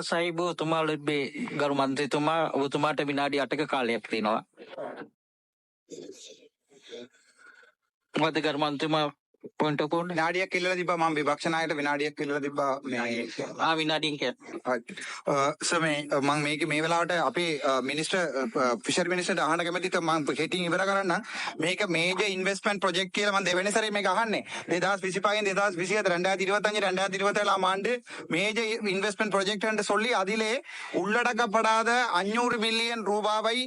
නිරාසයි බෝතුමා ලබේ ගරු මන්ත්‍රතුමා ඔබතුමාට විනාඩි අටක කාලයක් තියෙනවා. මොකද ගරු මන්ත්‍රතුමා පොයින්ට් එක ඕනේ. විනාඩියක් ඉල්ලලා තිබ්බා මම විපක්ෂ නායකට විනාඩියක් ඉල්ලලා තිබ්බා මේ ආ විනාඩියෙන් කියන්න. සර් මේ මම මේක මේ වෙලාවට අපේ මිනිස්ටර් ෆිෂර් මිනිස්ටර්ට අහන්න කැමතිද මම හෙටින් ඉවර කරන්න මේක මේජර් ඉන්වෙස්ට්මන්ට් ප්‍රොජෙක්ට් කියලා මම දෙවෙනි සැරේ මේක අහන්නේ 2025 2027 2025 2027 ஆம் ஆண்டு மேஜர் இன்வெஸ்ட்மெண்ட் ப்ராஜெக்ட் என்று சொல்லி அதிலே உள்ளடக்கப்படாத அஞ்சூறு மில்லியன் ரூபாவை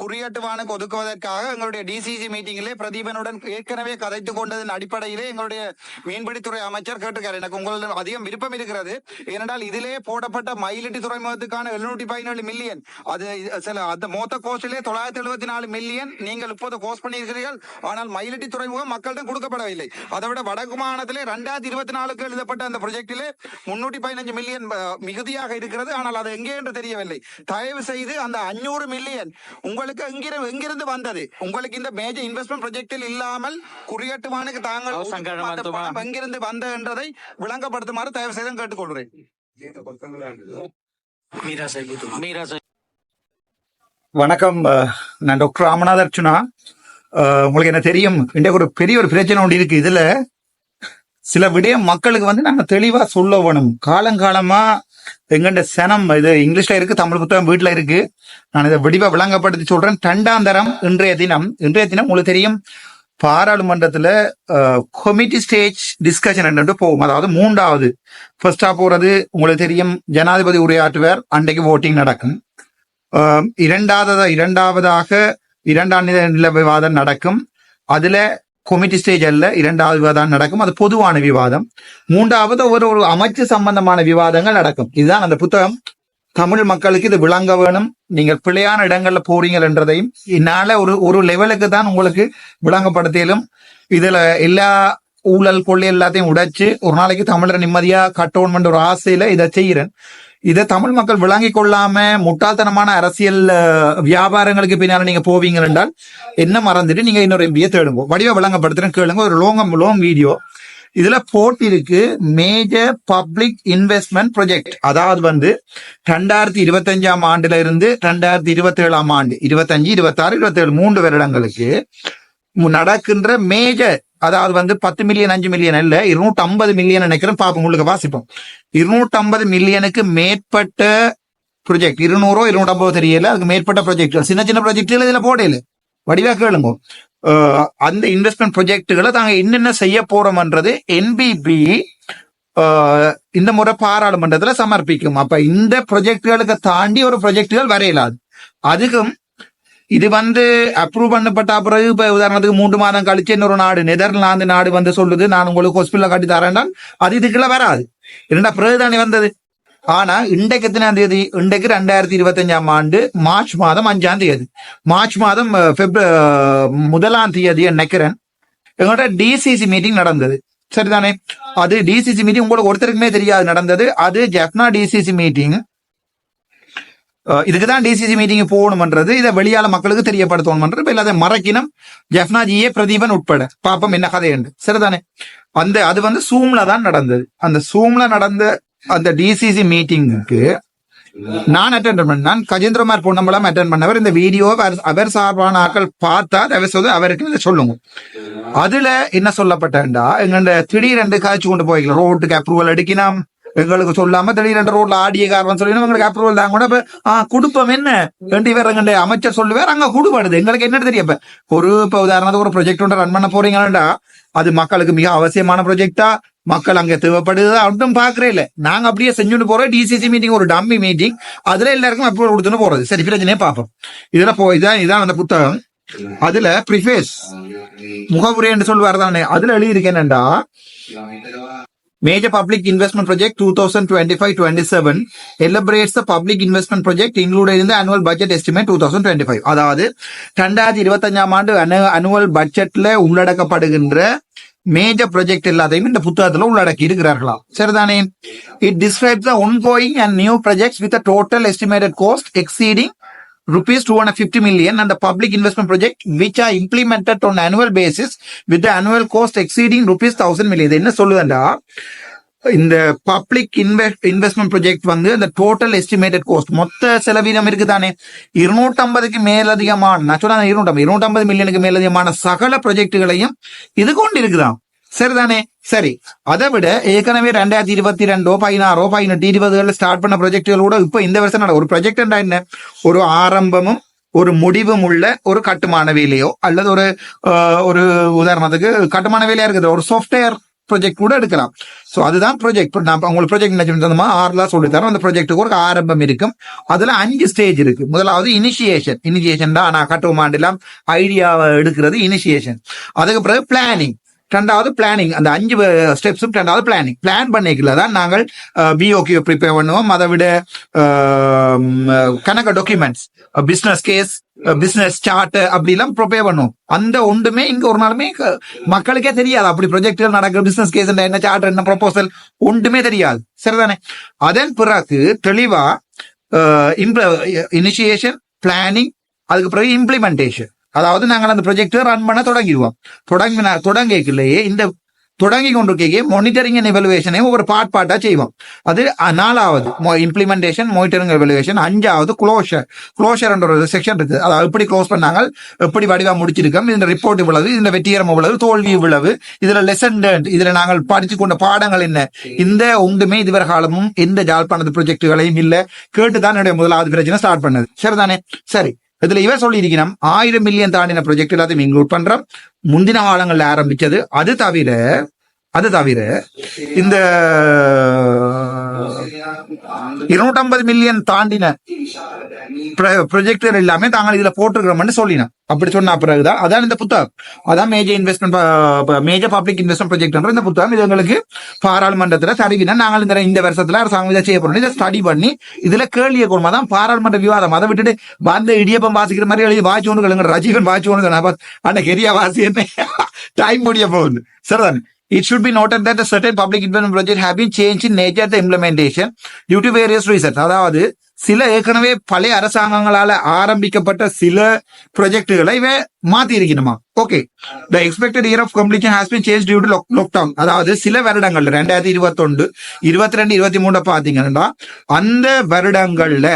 குறியீட்டுவானுக்கு ஒதுக்குவதற்காக எங்களுடைய டிசிசி மீட்டிங்கிலே பிரதீபனுடன் ஏற்கனவே கதைத்துக் கொண்டதன் அடிப்படையிலே எங்களுடைய மீன்பிடித்துறை அமைச்சர் கேட்டிருக்காரு. எனக்கு உங்களிடம் அதிகம் விருப்பம் இருக்கிறது. ஏனென்றால் இதிலே போடப்பட்ட மயிலிட்டி துறைமுகத்துக்கான எழுநூற்றி பதினேழு மில்லியன் அது சில அந்த மொத்த கோஸ்டிலே தொள்ளாயிரத்தி எழுபத்தி நாலு மில்லியன் நீங்கள் இப்போது கோஸ்ட் பண்ணியிருக்கிறீர்கள். ஆனால் மயிலிட்டி துறைமுகம் மக்களிடம் கொடுக்கப்படவில்லை. அதை விட வடக்கு மாகாணத்திலே ரெண்டாயிரத்தி இருபத்தி நாலுக்கு எழுதப்பட்ட அந்த ப்ரொஜெக்டிலே முன்னூற்றி பதினஞ்சு மில்லியன் மிகுதியாக இருக்கிறது. ஆனால் அது எங்கே என்று தெரியவில்லை. தயவு செய்து அந்த அஞ்சூறு மில்லியன் உங்களுக்கு எங்கிருந்து எங்கிருந்து வந்தது? உங்களுக்கு இந்த மேஜர் இன்வெஸ்ட்மெண்ட் ப்ரொஜெக்டில் இல்லாமல் குறியட்டுமானுக்கு தாங்கள் பணம் எங்கிருந்து வந்ததை விளங்கப்படுத்துமாறு தயவு செய்து கேட்டுக்கொள்கிறேன் வணக்கம் நான் டாக்டர் ராமநாத அர்ச்சுனா உங்களுக்கு என்ன தெரியும்? இன்றைக்கு ஒரு பெரிய ஒரு பிரச்சனை ஒன்று இருக்கு. இதுல சில விடயம் மக்களுக்கு வந்து நாங்க தெளிவா சொல்ல வேணும். காலங்காலமா எங்கண்ட சனம் இது இங்கிலீஷ்ல இருக்கு தமிழ் புத்தகம் வீட்டுல இருக்கு. நான் இதை விடிவா விளங்கப்படுத்தி சொல்றேன். தண்டாந்தரம் இன்றைய தினம். இன்றைய தினம் உங்களுக்கு தெரியும். பாராளுமன்றத்துல கொமிட்டி ஸ்டேஜ் டிஸ்கஷன் என்று போகும். அதாவது மூன்றாவது ஃபர்ஸ்டா போறது உங்களுக்கு தெரியும் ஜனாதிபதி உரையாற்றுவார் அன்றைக்கு ஓட்டிங் நடக்கும். ஆஹ் இரண்டாவது இரண்டாவதாக இரண்டாம் நில நில விவாதம் நடக்கும். அதுல கொமிட்டி ஸ்டேஜ் அல்ல இரண்டாவது விவாதம் நடக்கும். அது பொதுவான விவாதம். மூன்றாவது ஒரு ஒரு அமைச்சு சம்பந்தமான விவாதங்கள் நடக்கும். இதுதான் அந்த புத்தகம். தமிழ் மக்களுக்கு இது விளங்க வேணும். நீங்கள் பிழையான இடங்கள்ல போறீங்கள் என்றதையும் இந்நாள ஒரு ஒரு லெவலுக்கு தான் உங்களுக்கு விளங்கப்படுத்தியலும் இதுல எல்லா ஊழல் கொள்ளை எல்லாத்தையும் உடைச்சு ஒரு நாளைக்கு தமிழரை நிம்மதியா கட்டோன்மெண்ட் ஒரு ஆசையில இதை செய்யறேன் இதை தமிழ் மக்கள் விளங்கி கொள்ளாம முட்டாள்தனமான அரசியல் வியாபாரங்களுக்கு பின்னால நீங்க போவீங்க என்றால் என்ன மறந்துட்டு நீங்க இன்னொரு எம்பியை தேடுங்க. வடிவ விளங்கப்படுத்துறேன் கேளுங்க. ஒரு லோங் லோங் வீடியோ இதுல போட்டிருக்கு மேஜர் பப்ளிக் இன்வெஸ்ட்மெண்ட் ப்ராஜெக்ட் அதாவது வந்து ரெண்டாயிரத்தி இருபத்தஞ்சாம் ஆண்டுல இருந்து ரெண்டாயிரத்தி இருபத்தி ஏழாம் ஆண்டு இருபத்தஞ்சு இருபத்தாறு இருபத்தேழு மூன்று வருடங்களுக்கு நடக்கின்ற மேஜர் அதாவது வந்து பத்து மில்லியன் அஞ்சு மில்லியன் இல்ல இருநூத்தி ஐம்பது மில்லியன் நினைக்கிறேன். பாப்போம் உங்களுக்கு வாசிப்போம். இருநூத்தி ஐம்பது மில்லியனுக்கு மேற்பட்ட ப்ரொஜெக்ட் இருநூறோ இருநூற்றம்பதோ தெரியல அதுக்கு மேற்பட்ட ப்ரொஜெக்ட் சின்ன சின்ன ப்ரொஜெக்ட்ல இதுல போடையில வடிவா கேளுங்க. அந்த இன்வெஸ்ட்மெண்ட் ப்ரொஜெக்டுகளை நாங்கள் என்னென்ன செய்ய போறோம்ன்றது என்பிபி இந்த முறை பாராளுமன்றத்தில் சமர்ப்பிக்கும். அப்ப இந்த ப்ரொஜெக்டுகளுக்கு தாண்டி ஒரு ப்ரொஜெக்டுகள் வரையலாது அதுக்கும் இது வந்து அப்ரூவ் பண்ணப்பட்ட பிறகு இப்ப உதாரணத்துக்கு மூன்று மாதம் கழிச்சு இன்னொரு நாடு நெதர்லாந்து நாடு வந்து சொல்லுது நான் உங்களுக்கு ஹாஸ்பிட்டல கட்டி தரேன்டால் அது இதுக்குள்ள வராது. இரண்டா பிறகுதானே வந்தது? ஆனா இன்றைக்கு எத்தனாம் தேதி? இன்றைக்கு ரெண்டாயிரத்தி இருபத்தஞ்சாம் ஆண்டு மார்ச் மாதம் அஞ்சாம் தேதி. மார்ச் மாதம் அஹ், பிப்ர முதலாம் தேதி நினைக்கிறேன் எங்களோட டிசிசி மீட்டிங் நடந்தது. சரிதானே? அது டிசிசி மீட்டிங் உங்களுக்கு ஒருத்தருக்குமே தெரியாது நடந்தது. அது ஜெஃப்னா டிசிசி மீட்டிங் இதுக்கு தான் டிசிசி மீட்டிங் போகணும்ன்றது இதை வெளியால மக்களுக்கு தெரியப்படுத்தணும்ன்றது இப்ப எல்லாத்தையும் மறக்கினம் ஜெஃப்னாஜியே பிரதீபன் உட்பட. பாப்பம் என்ன கதை என்று சரிதானே? அந்த அது வந்து சூம்ல தான் நடந்தது. அந்த சூம்ல நடந்த அந்த டிசிசி மீட்டிங்க்கு நான் அட்டன் பண்ணேன் கஜேந்திரமார் பொன்னம்பலம் அட்டன் பண்ணவர். இந்த வீடியோ அவர் சார்பான ஆக்கள் பார்த்தா அவர் செய்து அவருக்கு இதை சொல்லுங்க. அதுல என்ன சொல்லப்பட்டா எங்க திடீரெண்டு காய்ச்சி கொண்டு போய்க்கலாம் ரோட்டுக்கு அப்ரூவல் அடிக்கணும் எங்களுக்கு சொல்லாம திடீரெண்டு ரோட்ல ஆடிய காரணம் சொல்லி எங்களுக்கு அப்ரூவல் தான் கூட ஆஹ் குடுப்பம் என்ன? ரெண்டு பேர் எங்க அமைச்சர் சொல்லுவார். அங்க குடுப்படுது எங்களுக்கு என்ன தெரியும். இப்ப ஒரு இப்ப உதாரணத்துக்கு ஒரு ப்ரொஜெக்ட் ஒன்று ரன் பண்ண போறீங்கன்னா அது மக்களுக்கு மிக அவசியமான ப்ரொஜெக்டா மக்கள் அங்க தேவைப்படுது அப்படின்னும் பாக்குறே இல்ல. நாங்க அப்படியே செஞ்சுட்டு போறோம். டிசிசி மீட்டிங் ஒரு டம்மி மீட்டிங் அதுல எல்லாருக்கும் அப்ரூவல் கொடுத்துன்னு போறது. சரி பிரச்சனையே பார்ப்போம். இதுல போ இதான் இதான் அந்த புத்தகம். அதுல ப்ரிஃபேஸ் முகவுரை என்று சொல்வார் தானே. அதுல எழுதியிருக்கேன் to Major Public Investment Project 2025-27 elaborates the public investment project included in the annual budget estimate 2025. அதாவது ரெண்டாயிரத்தி இருபத்தஞ்சாம் ஆண்டு அனுவல் பட்ஜெட்ல உள்ளடக்கப்படுகின்ற மேஜர் ப்ராஜெக்ட் எல்லாத்தையும் இந்த புத்தகத்துல உள்ளடக்கி இருக்கிறார்களாம் சரிதானே it describes the ongoing and new projects with a total estimated cost exceeding rupees 250 million and the public investment project which are implemented on annual basis with the annual cost exceeding rupees 1000 million இது என்ன சொல்லுதுண்டா இந்த public invest investment project வந்து அந்த total estimated cost மொத்த செலவீனம் இருக்குதானே? இருநூற்றம்பதுக்கு மேலதிகமான நான் சொன்ன இருநூற்றம்பது. இருநூற்றம்பது மில்லியனுக்கு மேலதிகமான சகல ப்ரொஜெக்டுகளையும் இது கொண்டு இருக்குதான் சரிதானே? சரி. அதை விட ஏற்கனவே ரெண்டாயிரத்தி இருபத்தி ரெண்டோ பதினாறோ பதினெட்டு இருபதுகளில் ஸ்டார்ட் பண்ண ப்ராஜெக்டுகளோட இப்போ இந்த வருஷம் நட- ஒரு ப்ராஜெக்ட் என்ன? ஒரு ஆரம்பமும் ஒரு முடிவும் உள்ள ஒரு கட்டுமான வேலையோ அல்லது ஒரு ஒரு உதாரணத்துக்கு கட்டுமான வேலையா இருக்குது. ஒரு சாஃப்ட்வேர் ப்ராஜெக்ட் கூட எடுக்கலாம். ஸோ அதுதான் ப்ராஜெக்ட் நான் உங்களுக்கு ப்ராஜெக்ட் நினைச்சிருந்தோமா ஆறுலாம் சொல்லி தரோம் அந்த ப்ரொஜெக்ட்டுக்கு ஒரு ஆரம்பம் இருக்கும். அதுல அஞ்சு ஸ்டேஜ் இருக்கு. முதலாவது இனிஷியேஷன் இனிஷியேஷன் தான் நான் கட்டுமாண்டெல்லாம் ஐடியாவை எடுக்கிறது இனிஷியேஷன் அதுக்கு பிறகு பிளானிங் ரெண்டாவது பிளானிங் அந்த அஞ்சு ஸ்டெப்ஸும் ரெண்டாவது பிளானிங் பிளான் பண்ணிக்கல தான் நாங்கள் பிஓகே ப்ரிப்பேர் பண்ணுவோம். அதை விட கணக்கு documents business case business chart அப்படிலாம் ப்ரிப்பேர் பண்ணுவோம். அந்த ஒன்றுமே இங்க ஒரு நாளுமே மக்களுக்கே தெரியாது. அப்படி ப்ரொஜெக்ட்கள் நடக்கிற பிசினஸ் கேஸ் என்ன சார்ட் என்ன ப்ரொபோசல் ஒன்றுமே தெரியாது. சரிதானே? அதன் பிறகு தெளிவா இனிஷியேஷன் பிளானிங் அதுக்கு பிறகு இம்ப்ளிமெண்டேஷன் அதாவது நாங்கள் அந்த ப்ரொஜெக்டை ரன் பண்ண தொடங்கிடுவோம். தொடங்கினா தொடங்கிக்கலையே இந்த தொடங்கி கொண்டிருக்கையே மானிட்டரிங் அண்ட் எவலுவேஷனையும் ஒரு பார்ட் பார்ட்டாக செய்வோம். அது நாலாவது இம்ப்ளிமெண்டேஷன் மானிட்டரிங் எவலுவேஷன் அஞ்சாவது க்ளோஷர் க்ளோஷர்ன்ற ஒரு செக்ஷன் இருக்குது அதாவது எப்படி க்ளோஸ் பண்ணாங்க எப்படி வடிவாக முடிச்சிருக்கோம் இந்த ரிப்போர்ட் இவ்வளவு இந்த வெற்றிகரம் இவ்வளவு தோல்வி இவ்வளவு இதில் லெசன் இதுல நாங்கள் படித்து கொண்ட பாடங்கள் என்ன? இந்த ஒன்றுமே இதுவரை காலமும் எந்த ஜாழ்ப்பாணத்து ப்ரொஜெக்டுகளையும் கேட்டு தான் என்னுடைய முதலாவது பிரச்சனை ஸ்டார்ட் பண்ணது. சரிதானே? சரி. இதுல இவர் சொல்லியிருக்கணும் ஆயிரம் மில்லியன் தாண்டின ப்ரொஜெக்ட் எல்லாத்தையும் இன்க்ளூட் பண்றோம் முந்தின காலங்கள்ல ஆரம்பிச்சது அது தவிர அது தவிர இந்த இருநூற்றம்பது மில்லியன் தாண்டின ப்ரொஜெக்டர் எல்லாமே தாங்கள் இதுல போட்டிருக்கிறோம்னு சொல்லினேன் அப்படி சொன்ன பிறகுதான் அதான் இந்த புத்தகம். அதான் major investment major public investment project இந்த புத்தகம். இது எங்களுக்கு பாராளுமன்றத்துல தருவினா நாங்கள் இந்த இந்த வருஷத்துல அரசாங்கம் இதை செய்ய போறோம் இதை ஸ்டடி பண்ணி இதுல கேள்விய கொள்மா தான் பாராளுமன்ற விவாதம். அதை விட்டுட்டு வந்த இடியப்பம் வாசிக்கிற மாதிரி எழுதி வாட்சி ஒன்று ரஜிகன் ரஜீவன் வாட்சி ஒன்று ஆனா கெரியா வாசி என்ன? டைம் முடிய போகுது. சரிதானே? It should be noted that a certain public investment project have been changed in nature at the implementation due to various reasons. அதாவது சில ஏற்கனவே பழைய அரசாங்கங்களால ஆரம்பிக்கப்பட்ட சில ப்ரொஜெக்டுகளை இவ மாத்தி இருக்கணுமா okay the expected year of completion has been change due to lockdown அதாவது சில வருடங்கள்ல ரெண்டாயிரத்தி இருபத்தொண்டு இருபத்தி ரெண்டு இருபத்தி மூணு பாத்தீங்கன்னா அந்த வருடங்கள்ல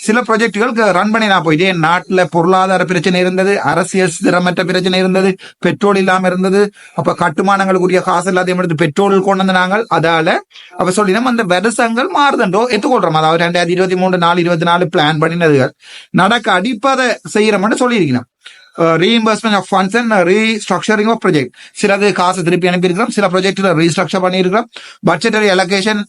சில ப்ரொஜெக்டுகள் ரன் பண்ணி நான் போயிட்டே நாட்டுல பொருளாதார பிரச்சனை இருந்தது அரசியல் ஸ்திரமற்ற பிரச்சனை இருந்தது பெட்ரோல் இல்லாம இருந்தது அப்ப கட்டுமானங்களுக்குரிய காசு எல்லாத்தையும் எடுத்து பெட்ரோல் கொண்டு வந்து நாங்கள் அதால அப்ப சொல்லினோம் அந்த வருஷங்கள் மாறுதண்டோ எத்துக்கொள்றோம் அதாவது ரெண்டாயிரத்தி இருபத்தி மூணு நாலு இருபத்தி நாலு பிளான் பண்ணினதுகள் நடக்க அடிப்பதை செய்யறோம்னு சொல்லியிருக்கணும். Reimbursement of funds and restructuring of project சிலது காசு திருப்பி அனுப்பியிருக்கிறோம் சில ப்ராஜெக்ட்ல ரீஸ்ட்ரக்சர் பண்ணியிருக்கிறோம் budgetary allocation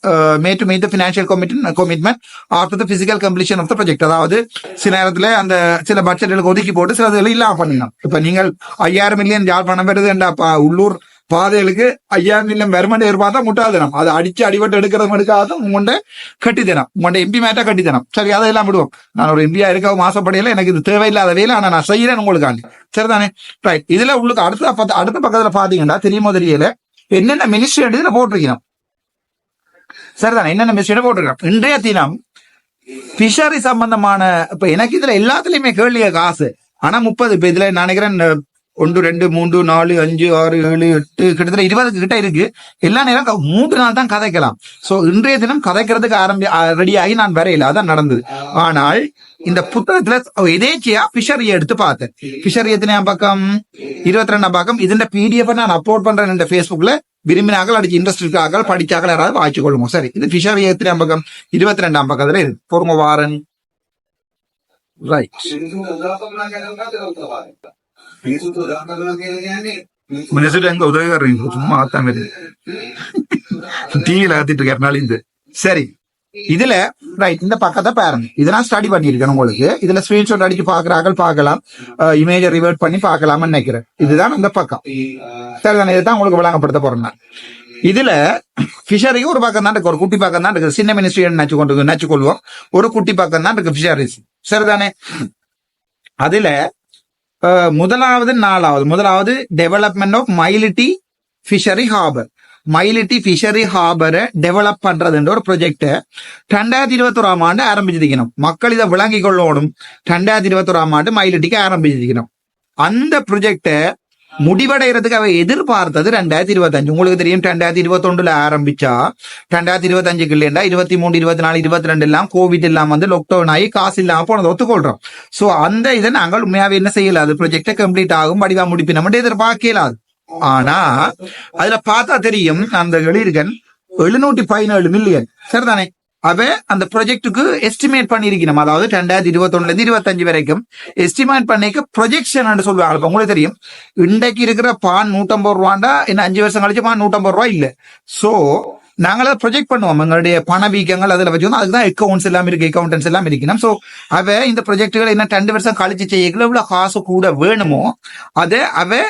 may to meet financial commitment commitment after the physical completion of the project அதாவது சில நேரத்தில் அந்த சில பட்ஜெட்டுகளுக்கு ஒதுக்கி போட்டு சில இதில் இல்லாமல் பண்ணிடணும் இப்ப நீங்கள் ஐயாயிரம் மில்லியன் யார் பணம் வருது ப- உள்ளூர் பாதைகளுக்கு ஐயாயிரம் இல்லம் வருமானம் எதிர்பார்த்தா முட்டாதனம் அதை அடிச்சு அடிபட்டு எடுக்கிறது எடுக்காத உங்கள்கிட்ட கட்டித்தனம் உங்கள்கிட்ட எம்பி மேட்டா கட்டித்தனம் சரி அதெல்லாம் விடுவோம். நான் ஒரு எம்பியா இருக்கவும் மாசப்படையில எனக்கு இது தேவையில்லாத வேலை ஆனா நான் செய்யறேன் உங்களுக்காண்டி. சரிதானே? ரைட் இதுல உங்களுக்கு அடுத்த பக்க- அடுத்த பக்கத்துல பாத்தீங்கன்னா தெரியுமோ தெரியல என்னென்ன மினிஸ்ட்ரி எடுத்து போட்டிருக்கணும் சரிதானே? என்னென்ன மினிஸ்ட்ரி போட்டிருக்கோம் இன்றைய தினம் ஃபிஷரி சம்பந்தமான இப்ப எனக்கு இதுல எல்லாத்துலயுமே கேள்விய காசு. ஆனா முப்பது இப்ப இதுல நினைக்கிறேன் ஒன்று ரெண்டு மூன்று நாலு அஞ்சு ஆறு ஏழு எட்டு கிட்டத்தட்ட இருபதுக்கு கிட்ட இருக்கு. எல்லா நேரம் மூன்று நாள் தான் கதைக்கலாம். சோ இன்றைய தினம் கதைக்கிறதுக்கு ஆரம்பி ரெடியாகி நான் வரையில. அதான் நடந்தது. ஆனால் இந்த புத்தகத்துல எதேச்சியா பிஷரியை எடுத்து பார்த்தேன். பிஷரி எத்தனையாம் பக்கம்? இருபத்தி ரெண்டாம் பக்கம். இதுன்ற பிடிஎஃப் நான் அப்லோட் பண்றேன் இந்த ஃபேஸ்புக்ல விரும்பினாக்கள் அடிச்சு இன்ட்ரெஸ்ட் இருக்காக்கள் படிச்சாக்கள் யாராவது வாய்ச்சி கொள்ளுங்க சரி இது பிஷரி எத்தனையாம் பக்கம்? இருபத்தி ரெண்டாம் பக்கத்துல இருக்கு. பொறுங்க வாரன். ரைட் மினிஸ்டர் எங்க சும்மா ஆத்தாம டிவியில ஆத்திட்டு இருக்காருனால இது சரி இதுல ரைட் இந்த பக்கத்தை பாருங்க இதை நான் ஸ்டடி பண்ணியிருக்கேன் உங்களுக்கு இதுல ஸ்கிரீன்ஷாட் அடிச்சு பாக்குறாங்க பார்க்கலாம் இமேஜை ரிவர்ட் பண்ணி பார்க்கலாம்னு நினைக்கிறேன் இதுதான் அந்த பக்கம் சரிதானே இதுதான் உங்களுக்கு விளங்கப்படுத்த போறேன். இதுல ஃபிஷரிக்கு ஒரு பக்கம் தான் இருக்கு ஒரு குட்டி பக்கம் தான் இருக்கு சின்ன மினிஸ்ட்ரி நினைச்சு கொண்டு நினைச்சு கொள்வோம் ஒரு குட்டி பக்கம் தான் இருக்கு ஃபிஷரிஸ் சரிதானே அதுல முதலாவது நாலாவது. முதலாவது development of Myliddy fishery harbour Myliddy fishery ஹார்பரை develop பண்றதுன்ற ஒரு ப்ரொஜெக்ட் ரெண்டாயிரத்தி இருபத்தோராம் ஆண்டு ஆரம்பிச்சிருக்கணும். மக்கள் இதை விளங்கி கொள்ளணும். ரெண்டாயிரத்தி இருபத்தோராம் ஆண்டு மைலிட்டிக்கு ஆரம்பிச்சிருக்கணும். அந்த ப்ரொஜெக்டை முடிவடைகிறதுக்கு அவ எதிர்பார்த்தது ரெண்டாயிரத்தி இருபத்தஞ்சு. உங்களுக்கு தெரியும் ரெண்டாயிரத்தி இருபத்தொண்டுல ஆரம்பிச்சா ரெண்டாயிரத்தி இருபத்தஞ்சுக்கு இல்லையா இருபத்தி மூணு இருபத்தி நாலு இருபத்தி ரெண்டு எல்லாம் கோவிட் எல்லாம் வந்து லாக்டவுன் ஆகி காசு இல்லாம போனதை ஒத்துக்கொள்றோம். சோ அந்த இதை நாங்கள் உண்மையாவே என்ன செய்யல? அது ப்ரொஜெக்ட கம்ப்ளீட் ஆகும் வடிவா முடிப்பு நம்ம எதிர்பார்க்கலாது ஆனா அதுல பார்த்தா தெரியும் அந்த எழுதியிருக்கன் எழுநூற்றி பதினேழு மில்லியன் சரிதானே? அவ அந்த ப்ரொஜெக்டுக்கு எஸ்டிமேட் பண்ணியிருக்கணும். அதாவது ரெண்டாயிரத்தி இருபத்தொன்னுல இருந்து இருபத்தஞ்சு வரைக்கும் எஸ்டிமேட் பண்ணிக்க ப்ரொஜெக்ஷன் சொல்லுவாங்க. உங்களுக்கு தெரியும். இன்றைக்கு இருக்கிற பான் நூற்றம்பது ரூபாண்டா இன்னும் அஞ்சு வருஷம் கழிச்சு பான் நூற்றம்பது ரூபா இல்ல. சோ நாங்கள ப்ரொஜெக்ட் பண்ணுவோம். எங்களுடைய பணவீக்கங்கள் அதில் அதுல வச்சுக்கணும் அதுதான் அக்கௌண்ட்ஸ் எல்லாம் இருக்கு அக்கௌண்டன்ஸ் எல்லாம் இருக்கணும். ஸோ அவ இந்த ப்ரொஜெக்டுகள் என்ன ரெண்டு வருஷம் கழிச்சு செய்யல எவ்வளோ காசு கூட வேணுமோ அதை அவ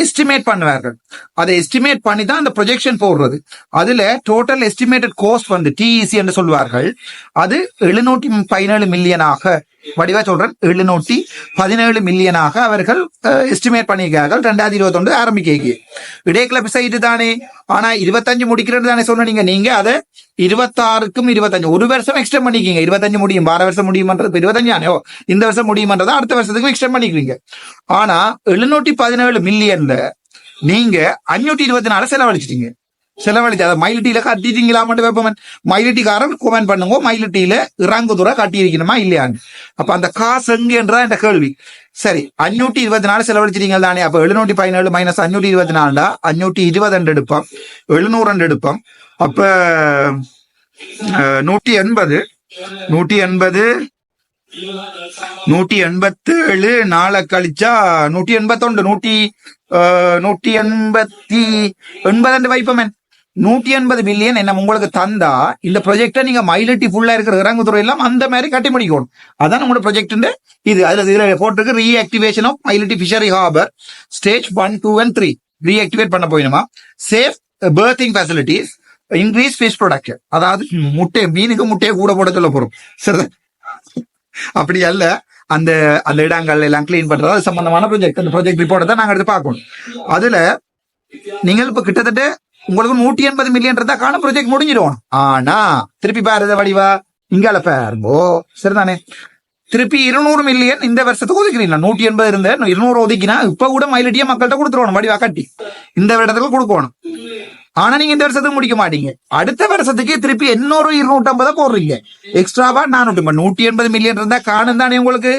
எஸ்டிமேட் பண்ணுவார்கள். அதை எஸ்டிமேட் பண்ணி தான் அந்த ப்ரொஜெக்ஷன் போடுறது. அதுல டோட்டல் எஸ்டிமேட்டட் கோஸ்ட் வந்து டிஇசி என்று சொல்வார்கள். அது எழுநூற்றி பதினேழு மில்லியனாக வடிவா சொல்றேன். எழுநூற்றி பதினேழு மில்லியனாக அவர்கள் எஸ்டிமேட் பண்ணியிருக்கார்கள் ரெண்டாயிரத்தி இருபத்தி ஒன்று ஆரம்பிக்க இடைக்கல சைட்டு தானே ஆனா இருபத்தஞ்சு முடிக்கிறது தானே சொன்னீங்க நீங்க அதை இருபத்தாறுக்கும் இருபத்தஞ்சு. ஒரு வருஷம் எக்ஸ்டெண்ட் பண்ணிக்கிங்க. இருபத்தஞ்சு முடியும். பார வருஷம் முடியுமன்றது இருபத்தஞ்சு ஆனோ இந்த வருஷம் முடியுமன்றதை அடுத்த வருஷத்துக்கு எக்ஸ்டெண்ட் பண்ணிக்கிறீங்க. ஆனா எழுநூற்றி பதினேழு மில்லியன்ல நீங்க அஞ்சூற்றி இருபத்தி நாலு செலவழிச்சிட்டீங்க. செலவழிச்சு அதை மயிலிட்டியில கட்டிட்டீங்களா மட்டும் வைப்போம் மயிலிட்டிக்காரன் கோமெண்ட் பண்ணுங்க மயிலிட்டியில தூரம் கட்டியிருக்கணுமா இல்லையான்னு. அப்ப அந்த காசு எங்கன்றா இந்த கேள்வி. சரி அஞ்சூட்டி இருபத்தி நாலு செலவழிச்சிட்டீங்க தானே அப்ப எழுநூற்றி பதினேழு மைனஸ் அஞ்சூட்டி இருபத்தி நாலுடா அஞ்சூட்டி இருபது ரெண்டு எடுப்போம் எழுநூறு ரெண்டு எடுப்போம். அப்ப அஹ், நூற்றி எண்பது நூற்றி எண்பது நூற்றி எண்பத்தேழு நாளை கழிச்சா நூற்றி எண்பத்தொண்டு நூற்றி நூற்றி எண்பத்தி எண்பது வைப்பமேன் நூற்றி எண்பது மில்லியன் என்ன உங்களுக்கு தந்தா இந்த ப்ரொஜெக்டை நீங்க மைலிட்டி ஃபுல்லா இருக்கிற இறங்குதுறை எல்லாம் அந்த மாதிரி கட்டி முடிக்கணும். அதான் உங்களோட ப்ரொஜெக்ட் இது அதுல இதுல போட்டிருக்கு reactivation of Myliddy fishery harbour stage one two and three reactivate பண்ண போயிடுமா. Safe berthing facilities increase fish production அதாவது முட்டை மீனுக்கு முட்டையை கூட போட சொல்ல போறோம். சரி. அப்படி அல்ல. அந்த அந்த இடங்கள் எல்லாம் கிளீன் பண்றது அது சம்பந்தமான ப்ராஜெக்ட் அந்த ப்ராஜெக்ட் ரிப்போர்ட்டை தான் நாங்க எடுத்து பார்க்கணும். அதுல நீங்கள் இப்ப கிட்டத்தட்ட உங்களுக்கு நூற்றி எண்பது மில்லியன் இருந்தா காண ப்ராஜெக்ட் முடிஞ்சிடும். ஆனா திருப்பி பாருத வடிவா. இங்கால பாருங்கோ சரிதானே. திருப்பி இருநூறு மில்லியன் இந்த வருஷத்துக்கு ஒதுக்கிறீங்க நூற்றி எண்பது இருந்த இருநூறு ஒதுக்கினா இப்ப கூட மயிலட்டியா மக்கள்கிட்ட கொடுத்துருவோம் வடிவா கட்டி. இந்த இடத்துக்கு கொடுக்கணும். ஆனா நீங்க இந்த வருஷத்துக்கு முடிக்க மாட்டீங்க. அடுத்த வருஷத்துக்கு திருப்பி இன்னொரு இருநூற்றி ஐம்பதை போடுறீங்க எக்ஸ்ட்ராவா நானூற்றி நூற்றி எண்பது மில்லியன் இருந்தா காணும் தானே உங்களுக்கு?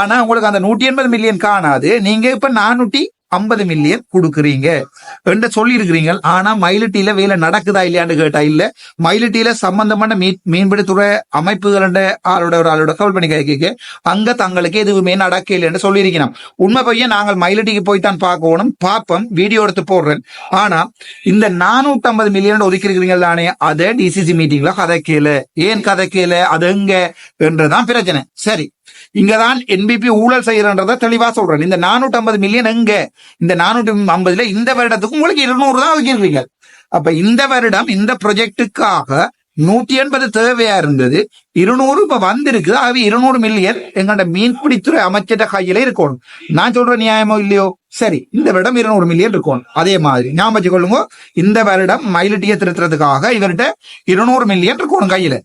ஆனா உங்களுக்கு அந்த நூற்றி எண்பது மில்லியன் காணாது. நீங்க இப்ப நானூற்றி ஐம்பது மில்லியன் கொடுக்குறீங்க. என்று சொல்லியிருக்கிறீங்க. ஆனா மயிலட்டியில வேலை நடக்குதா இல்லையான்னு கேட்டா இல்ல. மயிலட்டியில சம்பந்தமான மீன் மீன்பிடித்துறை அமைப்புகளோட ஆளோட ஒரு ஆளோட கவல் பண்ணி கேட்க அங்க தங்களுக்கு எதுவுமே நடக்க இல்லைன்னு சொல்லியிருக்கிறோம் உண்மை பையன் நாங்கள் மயிலட்டிக்கு போய் தான் பார்க்கணும். பார்ப்போம். வீடியோ எடுத்து போடுறேன். ஆனா இந்த நானூத்தி ஐம்பது மில்லியன் ஒதுக்கிருக்கிறீங்க தானே அதை டிசிசி மீட்டிங்ல கதைக்கல. ஏன் கதைக்கல? அது எங்க? என்றுதான் பிரச்சனை. சரி. இங்கதான் என்பிபி ஊழல் செய்யறன்றத தெளிவா சொல்றேன். இந்த நானூற்றி ஐம்பது மில்லியன் எங்க? இந்த நானூற்றி ஐம்பதுல இந்த வருடத்துக்கு உங்களுக்கு இருநூறு தான் ஒதுக்கிருக்கீங்க அப்ப இந்த வருடம் இந்த ப்ரொஜெக்டுக்காக நூத்தி எண்பது தேவையா இருந்தது? இருநூறு இப்ப வந்திருக்கு. அது இருநூறு மில்லியன் எங்களோட மீன்பிடித்துறை அமைச்சர் கையில இருக்கணும். நான் சொல்ற நியாயமோ இல்லையோ? சரி இந்த வருடம் இருநூறு மில்லியன் இருக்கணும். அதே மாதிரி ஞாபகம் வச்சுக்கொள்ளுங்க இந்த வருடம் மயிலிட்டிய திருத்துறதுக்காக இவர்கிட்ட இருநூறு மில்லியன் இருக்கணும் கையில.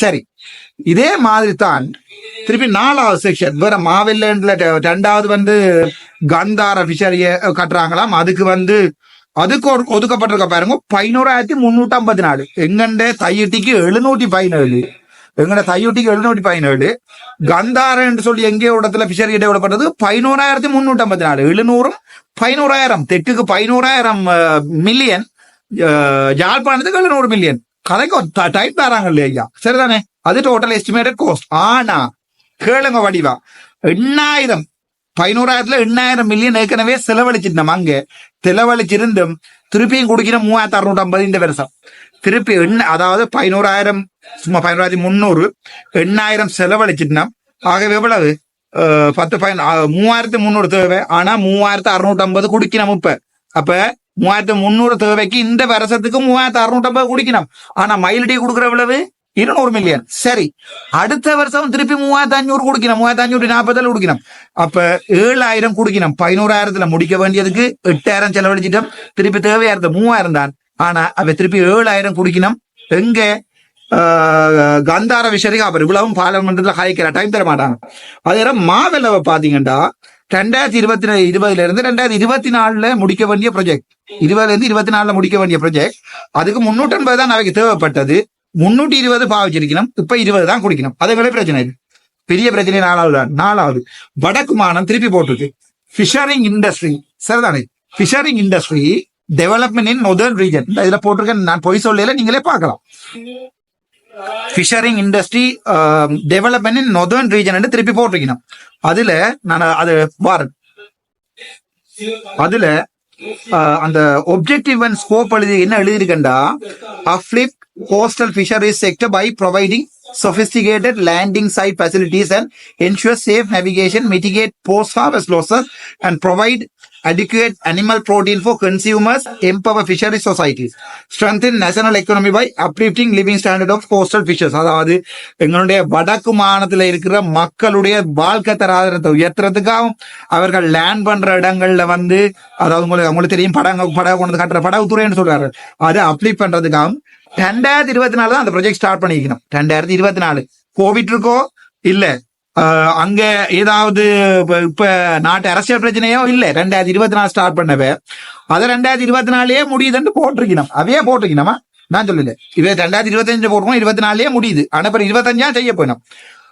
சரி. இதே மாதிரி தான் திருப்பி நாலாவது செக்ஷன் வேற மாவெல்லன்ல ரெண்டாவது வந்து கந்தார ஃபிஷரிய கட்டுறாங்களாம். அதுக்கு வந்து அதுக்கு ஒரு ஒதுக்கப்பட்டிருக்க பாருங்க பதினோராயிரத்தி முன்னூத்தி ஐம்பத்தி நாலு. எங்கண்ட தையொட்டிக்கு எழுநூத்தி பதினேழு. எங்கட தையொட்டிக்கு எழுநூத்தி பதினேழு. கந்தாரன்னு சொல்லி எங்கே இடத்துல ஃபிஷரி டெவலப் பதினோராயிரத்தி முன்னூத்தி ஐம்பத்தி நாலு. எழுநூறும் பதினோராயிரம். தெற்குக்கு பதினோராயிரம் மில்லியன் யாழ்ப்பாணத்துக்கு எழுநூறு மில்லியன் கதைக்கு டைம் தராங்க இல்லையா ஐயா. சரிதானே? அது டோட்டல் எஸ்டிமேட்டட் கோஸ்ட் ஆனா கேளுங்க வடிவா. எண்ணாயிரம் பதினோராயிரத்துல எண்ணாயிரம் மில்லியன் ஏற்கனவே செலவழிச்சிருந்தோம் அங்க. செலவழிச்சிருந்தும் திருப்பியும் குடிக்கிற மூவாயிரத்தி அறுநூத்தி ஐம்பது இந்த வருஷம். திருப்பி எண்ண அதாவது பதினோராயிரம் சும்மா பதினோராயிரத்தி முந்நூறு எண்ணாயிரம் செலவழிச்சிருந்தோம். ஆகவே எவ்வளவு? பத்து பயன் மூவாயிரத்தி முந்நூறு தேவை. ஆனா மூவாயிரத்தி அறுநூத்தி ஐம்பது குடிக்கணும் இப்ப. அப்ப மூவாயிரத்தி முந்நூறு தேவைக்கு இந்த வருஷத்துக்கு மூவாயிரத்தி அறுநூத்தி ஐம்பது குடிக்கணும். ஆனா மயிலடி கொடுக்குற எவ்வளவு இருநூறு மில்லியன் சரி அடுத்த வருஷம் திருப்பி மூவாயிரத்தி அஞ்சூறு குடிக்கணும். மூவாயிரத்தி அஞ்சூறு நாற்பதுல குடிக்கணும். அப்ப ஏழாயிரம் குடிக்கணும். பதினோராயிரத்துல முடிக்க வேண்டியதுக்கு எட்டாயிரம் செலவழிச்சிட்டோம். திருப்பி தேவையாயிரத்து மூவாயிரம் தான். ஆனா அவ திருப்பி ஏழாயிரம் குடிக்கணும். எங்க கந்தார விஷயம் அவர் இவ்வளவும் பாராளுமன்றத்தில் ஹாய்க்கிற டைம் தர மாட்டாங்க. அதே நேரம் மாவெல்லவை பாத்தீங்கன்னா ரெண்டாயிரத்தி இருபத்தி இருபதுல இருந்து ரெண்டாயிரத்தி இருபத்தி நாலுல முடிக்க வேண்டிய ப்ரொஜெக்ட் இருபதுல இருந்து இருபத்தி நாலுல முடிக்க வேண்டிய ப்ரொஜெக்ட் அதுக்கு முன்னூற்றி ஐம்பது தான் அவைக்கு தேவைப்பட்டது. முன்னூற்றி இருபது பாவிச்சிருக்கணும். இப்ப இருபது தான் குடிக்கணும். அதுங்களே பிரச்சனை இது பெரிய பிரச்சனை நாலாவது தான். நாலாவது. வடக்கு திருப்பி போட்டிருக்கு. ஃபிஷரிங் இண்டஸ்ட்ரி சரிதானே? Fishering industry development in northern region இதுல போட்டிருக்கேன் நான் பொய் சொல்லல நீங்களே பார்க்கலாம். Fishering industry development in northern region திருப்பி போட்டிருக்கணும். அதுல நான் அது வாரன் அதுல அந்த ஒப்ஜெக்டிவ் அண்ட் ஸ்கோப் எழுதி என்ன எழுதியிருக்கேன்டா? Uplift coastal fisheries sector by providing sophisticated landing site facilities and ensure safe navigation, mitigate post-harvest losses, and provide adequate animal protein for consumers, empower fishery societies, strengthen national economy by uplifting living standard of coastal fishes. அதாவது எங்களுடைய வடக்கு மாநிலத்தில் இருக்கிற மக்களுடைய வாழ்க்கை தராதரத்தை உயர்த்துறதுக்காகவும் அவர்கள் land பண்ற இடங்கள்ல வந்து அதாவது உங்களுக்கு உங்களுக்கு தெரியும் படங்க படகு கொண்டு கட்டுற படகுத்துறைன்னு சொல்றாரு. அதை அப்ளிக் பண்றதுக்காகவும் ரெண்டாயிரத்தி இருபத்தி நாலு தான் அந்த ப்ராஜெக்ட் ஸ்டார்ட் பண்ணிக்கணும் ரெண்டாயிரத்தி இருபத்தி நாலு. கோவிட் இருக்கோ? இல்லை. அங்க ஏதாவது இப்ப- நாட்டு அரசியல் பிரச்சனையோ இல்ல. ரெண்டாயிரத்தி இருபத்தி நாலு ஸ்டார்ட் பண்ணவே. அதை ரெண்டாயிரத்தி இருபத்தி நாலுலயே முடியுதுன்னு போட்டிருக்கணும். அவையே போட்டிருக்கணுமா? நான் சொல்லல. இவ ரெண்டாயிரத்தி இருபத்தஞ்சு போடுவோம் இருபத்தி நாலுலயே முடியுது. ஆனா இப்ப இருபத்தஞ்சா செய்ய போயிடும்.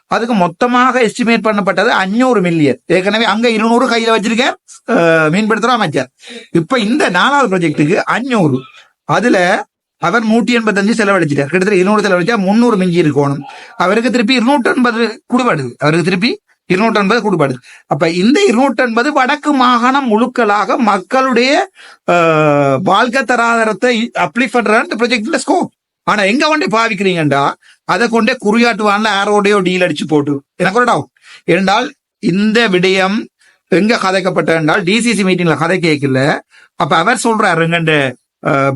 அதுக்கு மொத்தமாக எஸ்டிமேட் பண்ணப்பட்டது அஞ்சூறு மில்லியன் ஏற்கனவே அங்க இருநூறு கையில வச்சிருக்க ஆஹ், அமைச்சர். இப்ப இந்த நாலாவது ப்ராஜெக்டுக்கு அஞ்சூறு. அதுல அவர் நூற்றி எண்பத்தஞ்சு செலவழிச்சிட்டார். கிட்டத்தட்ட இருநூறு செலவழிச்சா முந்நூறு மிஞ்சி இருக்கணும். அவருக்கு திருப்பி இருநூற்றி எண்பது குடுபாடுது அவருக்கு திருப்பி இருநூற்றி எண்பது குடுபாடுது அப்ப இந்த இருநூற்றி எண்பது வடக்கு மாகாணம் முழுக்களாக மக்களுடைய ஆஹ், வாழ்க்கை தராதரத்தை அப்ளை பண்ற ப்ரொஜெக்ட்ல ஸ்கோப் ஆனா எங்க கொண்டே பாவிக்கிறீங்கடா அதை கொண்டே குறியாட்டுவான்ல ஆரோடையோ டீல் அடிச்சு போட்டு. எனக்கு ஒரு டவுட் என்றால் இந்த விடயம் எங்க கதைக்கப்பட்ட என்றால் டிசிசி மீட்டிங்ல கதை கேட்கல. அப்ப அவர் சொல்றாரு எங்கண்ட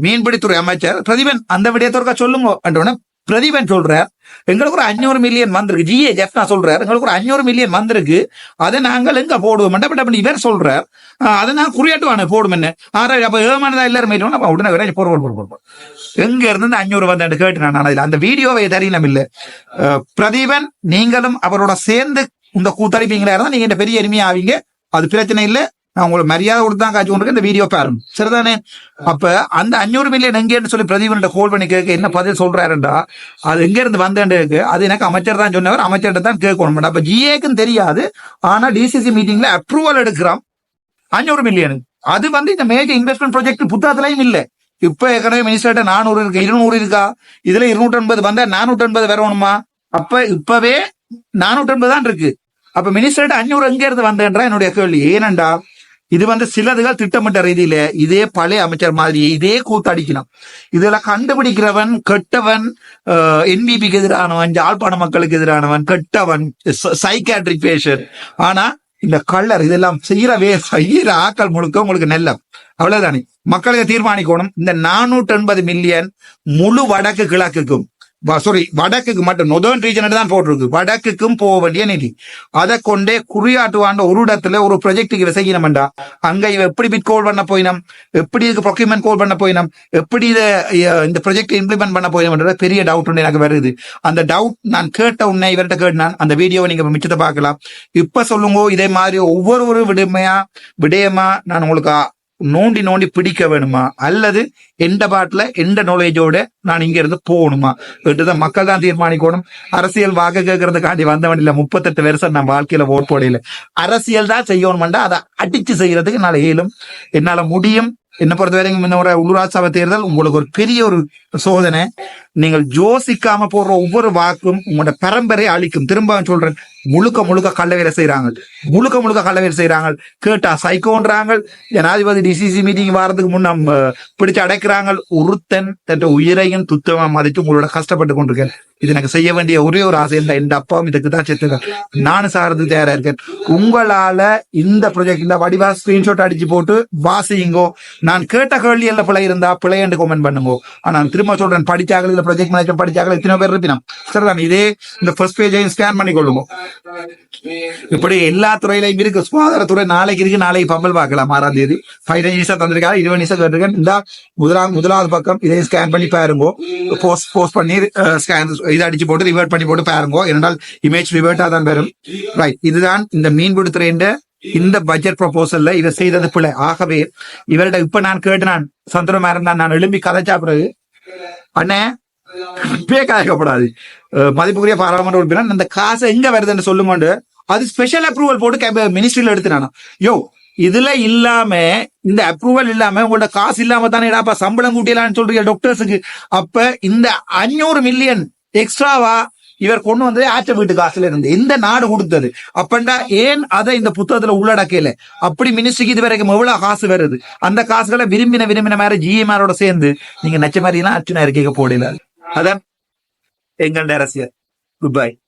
மீன்பிடித்துறை அமைச்சர் பிரதிபன் அந்த விடயத்தோருக்கா சொல்லுங்க என்றோடனே பிரதிபன் சொல்றார். எங்களுக்கு ஒரு அஞ்சூறு மில்லியன் வந்திருக்கு. ஜிஏ ஜெஃப் நான் சொல்றாரு. எங்களுக்கு ஒரு அஞ்சூறு மில்லியன் வந்திருக்கு. அதை நாங்கள் எங்க போடுவோம் டப்ப இவர் சொல்றார். அஹ், அதை நான் குறியாட்டுவானே போடும் என்ன? ஆறா அப்ப ஏமானதா எல்லாரும் மேலும் அப்ப உடனே வேற போடுவோம் போடுவோம் எங்க இருந்து இந்த அஞ்சூறு வந்து கேட்டு நான் அதுல அந்த வீடியோவை தெரியலாம் இல்ல. பிரதீபன் நீங்களும் அவரோட சேர்ந்து இந்த கூத்தடிப்பீங்களா இருந்தா நீங்க பெரிய எளிமையா ஆவீங்க? அது பிரச்சனை இல்ல. நான் உங்களுக்கு மரியாதை கொடுத்து தான் காட்சி கொண்டிருக்கேன். இந்த வீடியோ பாருங்க. சரிதானே? அப்ப அந்த அஞ்சூறு மில்லியன் எங்கேன்னு சொல்லி பிரதீபன்ட்ட கோல் பண்ணி கேட்க என்ன பதில் சொல்றாருண்டா அது எங்க இருந்து வந்தேன்னு கேக்கு அது எனக்கு அமைச்சர் தான் சொன்னவர். அமைச்சர்கிட்ட தான் கேட்கணும். அப்ப ஜிஏக்கும் தெரியாது. ஆனா டிசிசி மீட்டிங்ல அப்ரூவல் எடுக்கிறோம். அஞ்சூறு மில்லியனுக்கு அது வந்து இந்த மேஜர் இன்வெஸ்ட்மெண்ட் ப்ராஜெக்ட் புத்தகத்திலையும் இல்லை. இப்ப ஏற்கனவே மினிஸ்டர்கிட்ட நானூறு இருக்கு? இருநூறு இருக்கா? இதுல இருநூற்றி ஐம்பது வந்தா நானூற்றி ஐம்பது வரணுமா? அப்ப இப்பவே நானூற்றி ஐம்பது தான் இருக்கு. அப்ப மினிஸ்டர்கிட்ட அஞ்சூறு எங்க இருந்து வந்தேன்றா என்னுடைய கேள்வி. ஏனண்டா இது வந்து சிலதுகள் திட்டமிட்ட ரீதியில இதே பழைய அமைச்சர் மாதிரி இதே கூத்தடிக்கணும். இதுல கண்டுபிடிக்கிறவன் கெட்டவன் என்பிபிக்கு எதிரானவன் யாழ்ப்பாண மக்களுக்கு எதிரானவன் கெட்டவன் சைக்காட்ரிக் பேஷன் ஆனா இந்த கள்ளர் இதெல்லாம் செய்யறவே செய்யற ஆக்கள் முழுக்க உங்களுக்கு நெல்லம். அவ்வளவுதானே. மக்களுக்கு தீர்மானிக்கணும். இந்த நானூற்றி எண்பது மில்லியன் முழு வடக்கு கிழக்குக்கும். சாரி வடக்குக்கு மட்டும் நொதர்ன் ரீஜன் தான் போட்டிருக்கு. வடக்குக்கும் போக வேண்டிய நிதி. அதை கொண்டே குறியாட்டுவாண்ட ஒரு இடத்துல ஒரு ப்ரொஜெக்டுக்கு இவ செய்யணும்டா அங்க இவ எப்படி பிட் கோல் பண்ண போயினோம்? எப்படி இதுக்கு ப்ரொக்யூமெண்ட் கோல் பண்ண போயினோம்? எப்படி இதை இந்த ப்ரொஜெக்ட் இம்ப்ளிமெண்ட் பண்ண போயினோம்ன்ற பெரிய டவுட் ஒன்று எனக்கு வருது. அந்த டவுட் நான் கேட்ட உடனே இவர்கிட்ட கேட்டான். அந்த வீடியோவை நீங்க மிச்சத்தை பார்க்கலாம். இப்ப சொல்லுங்க இதே மாதிரி ஒவ்வொரு ஒரு விடயமையா விடயமா நான் உங்களுக்கு நோண்டி நோண்டி பிடிக்க வேணுமா? அல்லது எந்த பாட்டில் எந்த நாலேஜோட நான் இங்க இருந்து போகணுமா? என்றுதான் மக்கள் தான் தீர்மானிக்கணும். அரசியல் வாக்கு கேட்கறதுக்காண்டி வந்தவன் இல்லை முப்பத்தெட்டு வருஷம் நான் வாழ்க்கையில ஓட் போடையில அரசியல் தான் செய்யணும்டா அதை அடிச்சு செய்யறதுக்கு என்னால இயலும். என்னால் முடியும். என்ன பொறுத்த வரைக்கும் இந்த உள்ளூராட்சி சபை தேர்தல் உங்களுக்கு ஒரு பெரிய ஒரு சோதனை. நீங்கள் யோசிக்காம போடுற ஒவ்வொரு வாக்கும் உங்களோட பரம்பரையை அழிக்கும். திரும்ப சொல்றேன் முழுக்க முழுக்க கள்ள வேலை செய்யறாங்க முழுக்க முழுக்க கள்ள வேலை செய்யறாங்க கேட்டா சைக்கோன்றாங்க. ஜனாதிபதி டிசிசி மீட்டிங் வாரத்துக்கு முன்ன பிடிச்சு அடைக்கிறாங்க. ஒருத்தன் தன் உயிரையும் துத்தமா மதித்து உங்களோட கஷ்டப்பட்டு கொண்டிருக்கேன் இது எனக்கு செய்ய வேண்டிய ஒரே ஒரு ஆசை இல்லை இந்த அப்பாவும் இதுக்கு தான் செத்துங்க நானும் சார்ந்து தயாரா இருக்கேன். உங்களால இந்த ப்ரொஜெக்ட் இந்த வடிவா ஸ்கிரீன்ஷாட் அடிச்சு போட்டு வாசிங்கோ நான் கேட்ட கேள்வி எல்லாம் பிள்ளை இருந்தா பிள்ளை என்று கமெண்ட் பண்ணுங்க. ஆனா நான் திரும்ப சொல்றேன் படிச்சாங்களே இல்ல ப்ரொஜெக்ட் மேனேஜர் படிச்சாங்களே எத்தனை பேர் இருப்பினோம். சரிதான்? இதே இந்த ஃபர்ஸ்ட் பேஜையும் ஸ்கேன் பண்ணி கொள்ளுங்க. இப்படி எல்லா துறையிலையும் இருக்கு. சுகாதாரத்துறை நாளைக்கு இருக்கு. நாளைக்கு பம்பல் பார்க்கலாம். ஆறாம் தேதி. பதினஞ்சு நிமிஷம் தந்திருக்காரு. இருபது நிமிஷம் கேட்டிருக்கேன். இந்த முதலாம் முதலாவது பக்கம் இதையும் ஸ்கேன் பண்ணி பாருங்க. போஸ்ட் போஸ்ட் பண்ணி ஸ்கேன் இதை அடிச்சு போட்டு ரிவர்ட் பண்ணி போட்டு பாருங்க. ஏனென்றால் இமேஜ் ரிவர்ட்டா தான் வரும் ரைட் இதுதான் இந்த மீன் துறையின் இந்த பட்ஜெட் ப்ரொபோசல்ல இதை செய்தது பிள்ளை ஆகவே இவர்கிட்ட இப்ப நான் கேட்டு நான் சந்திரமா இருந்தா நான் எழும்பி கதைச்சா பிறகு அண்ணே பே கதைக்கப்படாது மதிப்புக்குரிய பாராளுமன்ற உறுப்பினர் இந்த காசை எங்க வருதுன்னு சொல்லுங்கண்டு அது ஸ்பெஷல் அப்ரூவல் போட்டு மினிஸ்ட்ரியில எடுத்துனானா யோ இதுல இல்லாம இந்த அப்ரூவல் இல்லாம உங்களோட காசு இல்லாம தானே சம்பளம் கூட்டியலாம்னு சொல்றீங்க டாக்டர்ஸுக்கு அப்ப இந்த அஞ்சூறு மில்லியன் எக்ஸ்ட்ராவா இவர் கொண்டு வந்தது ஆற்ற வீட்டு காசுல இருந்து இந்த நாடு கொடுத்தது. அப்பண்டா ஏன் அதை இந்த புத்தகத்துல உள்ளடக்கல? அப்படி மினிஸ்ட்ரிக்கு இது வரைக்கும் எவ்வளவு காசு வருது? அந்த காசுகளை விரும்பின விரும்பின மாதிரி ஜிஎம்ஆரோட சேர்ந்து நீங்க நச்ச மாதிரி எல்லாம் அர்ச்சனா இருக்க போடல. அதான் எங்களுடைய அரசியல். Good bye